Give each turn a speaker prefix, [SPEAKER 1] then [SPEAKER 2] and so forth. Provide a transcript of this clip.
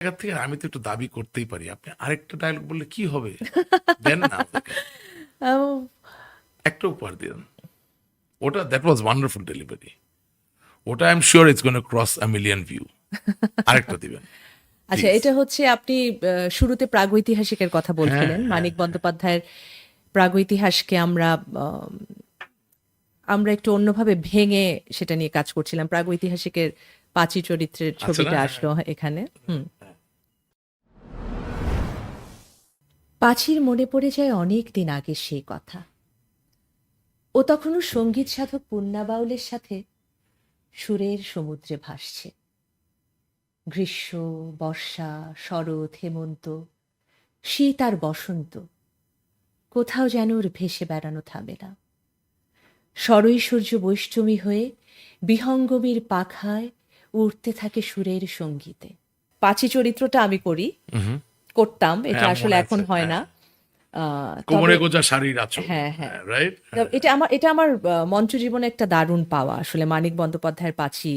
[SPEAKER 1] জায়গা থেকে আমি তো একটু দাবি করতেই পারি। আপনি আরেকটা ডায়লগ বললে কি হবে? দেন না একটা উপহার দিন। ওটা দ্যাট ওয়াজ ওয়ান্ডারফুল ডেলিভারি ওটা I am sure it's gonna cross a million view আরেকটা দিবেন।
[SPEAKER 2] আচ্ছা এটা হচ্ছে আপনি শুরুতে প্রাগৈতিহাসিকের কথা বলছিলেন।
[SPEAKER 1] হ্যাঁ,
[SPEAKER 2] মানিক বন্দ্যোপাধ্যায়ের প্রাগৈতিহাসকে আমরা আমরা একটু অন্যভাবে ভেঙে সেটা নিয়ে কাজ করছিলাম। প্রাগৈতিহাসিকের পাঁচি চরিত্রের ছবিটা আসলো এখানে। হুম। পাঁচির মনে পড়ে যায় অনেক দিন আগে সেই কথা। ও তখনও সংগীত সাধক পুন্না বাউলের সাথে সুরের সমুদ্রে ভাসছে। গ্রীষ্ম, বর্ষা, শরৎ, হেমন্ত, শীত আর বসন্ত, কোথাও যেন ওর ভেসে বেড়ানো থামে না। সূর্য বৈষ্টমী হয়ে বিহঙ্গমীর পাখায় উঠতে থাকে সুরের সঙ্গীতে। পাঁচি চরিত্রটা আমি করি। করতাম এটা
[SPEAKER 1] হ্যাঁ,
[SPEAKER 2] আসলে এখন হয়
[SPEAKER 1] হ্যাঁ।
[SPEAKER 2] না আহ, তবে-
[SPEAKER 1] কোমরে গোজা শাড়ির
[SPEAKER 2] হ্যাঁ, হ্যাঁ।
[SPEAKER 1] রাইট
[SPEAKER 2] এটা আমার এটা আমার মঞ্চ জীবনে একটা দারুণ পাওয়া আসলে মানিক বন্দ্যোপাধ্যায়ের পাঁচি